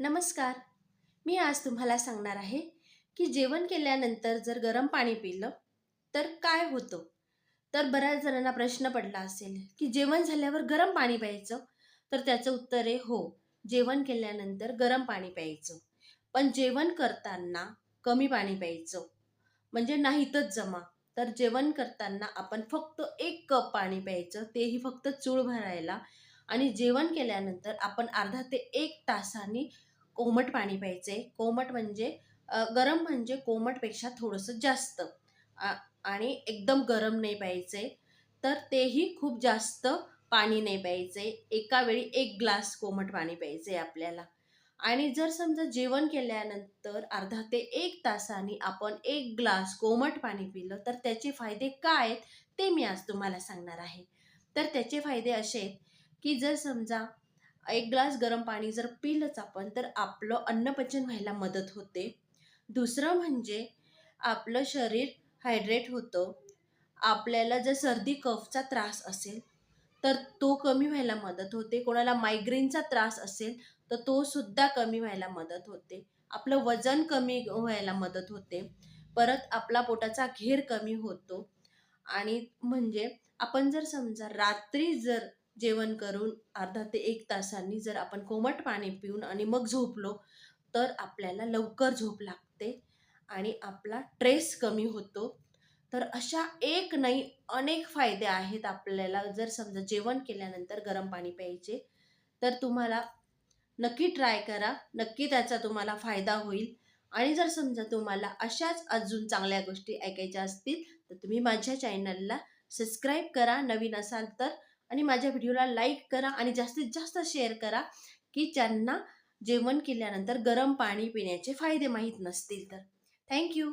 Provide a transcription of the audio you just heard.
नमस्कार. मी आज तुम्हाला सांगणार आहे की जेवण केल्यानंतर जर गरम पाणी पिलं तर काय होतं? तर बऱ्याच जणांना प्रश्न पडला असेल की जेवण झाल्यावर गरम पाणी प्यायचं? तर त्याचं उत्तर आहे हो जेवण केल्यानंतर गरम पाणी प्यायचं. पण जेवण करताना कमी पाणी प्यायचं. म्हणजे नाहीतच जमा. तर जेवण करताना आपण फक्त एक कप पाणी प्यायचं तेही फक्त चूळ भरायला. आणि जेवण केल्यानंतर आपण अर्धा ते एक तासाने कोमट पाणी प्यायचे. कोमट म्हणजे गरम म्हणजे कोमटपेक्षा थोडंसं जास्त. आणि एकदम गरम नाही प्यायचे. तर तेही खूप जास्त पाणी नाही प्यायचे. एका वेळी एक ग्लास कोमट पाणी प्यायचे आपल्याला. आणि जर समजा जेवण केल्यानंतर अर्धा ते एक तासाने आपण एक ग्लास कोमट पाणी पिलं तर त्याचे फायदे काय आहेत ते मी आज तुम्हाला सांगणार आहे. तर त्याचे फायदे असे आहेत की जर समजा एक ग्लास गरम पाणी जर पिलंच आपण तर आपलं अन्नपचन व्हायला मदत होते. दुसरं म्हणजे आपलं शरीर हायड्रेट होतं. आपल्याला जर सर्दी कफचा त्रास असेल तर तो कमी व्हायला मदत होते. कोणाला मायग्रेनचा त्रास असेल तर तो सुद्धा कमी व्हायला मदत होते. आपलं वजन कमी व्हायला मदत होते. परत आपला पोटाचा घेर कमी होतो. आणि म्हणजे आपण जर समजा रात्री जर जेवण करून अर्धा ते एक तासांनी जर आपण कोमट पाणी पिऊन आणि मग झोपलो तर आपल्याला लवकर झोप लागते आणि आपला ट्रेस कमी होतो. तर अशा एक नाही अनेक फायदे आहेत आपल्याला जर समजा जेवण केल्यानंतर गरम पाणी प्यायचे तर तुम्हाला नक्की ट्राय करा. नक्की त्याचा तुम्हाला फायदा होईल. आणि जर समजा तुम्हाला अशाच अजून चांगल्या गोष्टी ऐकायच्या असतील तर तुम्ही माझ्या चॅनलला सबस्क्राईब करा. नवीन असाल तर आणि माझ्या व्हिडिओला लाईक करा आणि जास्तीत जास्त शेअर करा की ज्यांना जेवण केल्यानंतर गरम पाणी पिण्याचे फायदे माहीत नसतील तर. थँक्यू